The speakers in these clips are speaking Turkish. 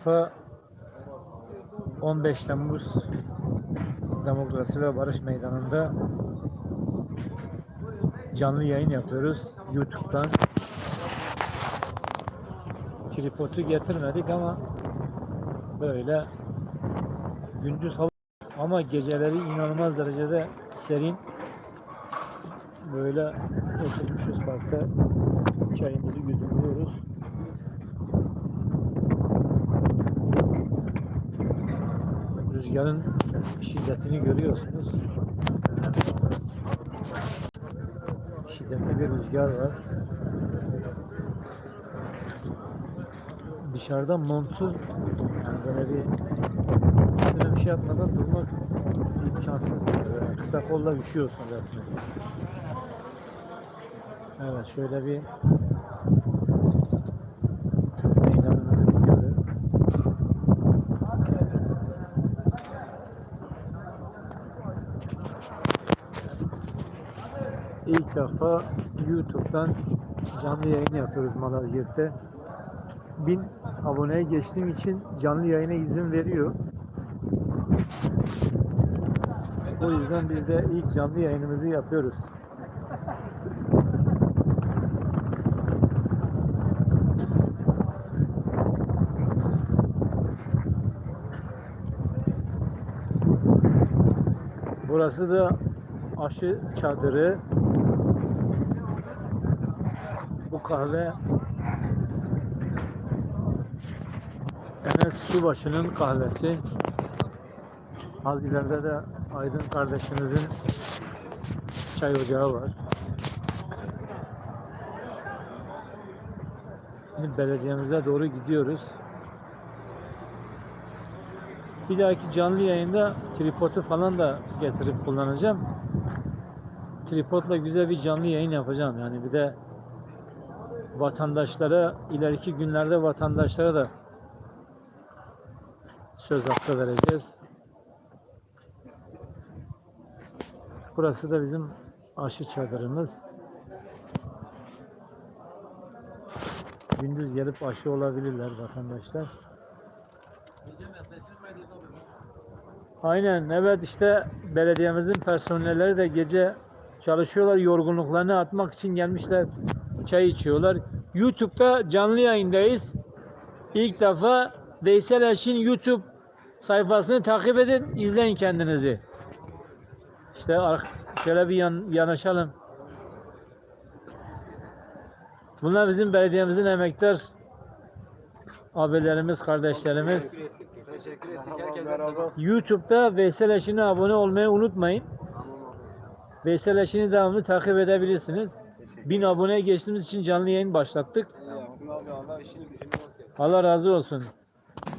defa 15 Temmuz Demokrasi ve Barış Meydanı'nda canlı yayın yapıyoruz YouTube'dan. Tripodu getirmedik ama böyle gündüz hava ama geceleri inanılmaz derecede serin. Böyle oturmuşuz parkta çayımızı yudumluyoruz. Rüzgarın şiddetini görüyorsunuz. Şiddetli bir rüzgar var. Dışarıda montsuz yani böyle bir böyle bir şey yapmadan durmak imkansız. Böyle kısa kolla üşüyorsun resmen. Evet şöyle bir İlk defa YouTube'dan canlı yayın yapıyoruz Malazgirt'te. 1000 aboneye geçtiğim için canlı yayına izin veriyor. O yüzden biz de ilk canlı yayınımızı yapıyoruz. Burası da aşı çadırı. Kahve Enes Subaşı'nın kahvesi. Az ileride de Aydın kardeşimizin çay ocağı var. Şimdi belediyemize doğru gidiyoruz. Bir dahaki canlı yayında tripodu falan da getirip kullanacağım. Tripodla güzel bir canlı yayın yapacağım. Yani bir de vatandaşlara ileriki günlerde vatandaşlara da söz hakkı vereceğiz. Burası da bizim aşı çadırımız. Gündüz gelip aşı olabilirler vatandaşlar. Aynen evet işte belediyemizin personelleri de gece çalışıyorlar yorgunluklarını atmak için gelmişler çay içiyorlar. YouTube'da canlı yayındayız. İlk defa Veysel Eş'in YouTube sayfasını takip edin, izleyin kendinizi. İşte şöyle bir yan, yanaşalım. Bunlar bizim belediyemizin emektar abilerimiz, kardeşlerimiz. Teşekkür ettik. Herkese selam. YouTube'da Veysel Eşin'e abone olmayı unutmayın. Veysel Eşin'i devamlı takip edebilirsiniz. 1000 aboneye geçtiğimiz için canlı yayın başlattık. Allah. Allah razı olsun.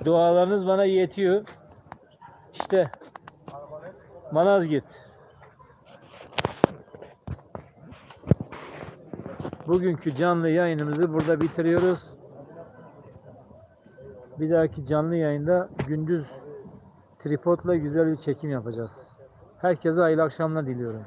Dualarınız bana yetiyor. İşte Malazgirt. Bugünkü canlı yayınımızı burada bitiriyoruz. Bir dahaki canlı yayında gündüz tripodla güzel bir çekim yapacağız. Herkese hayırlı akşamlar diliyorum.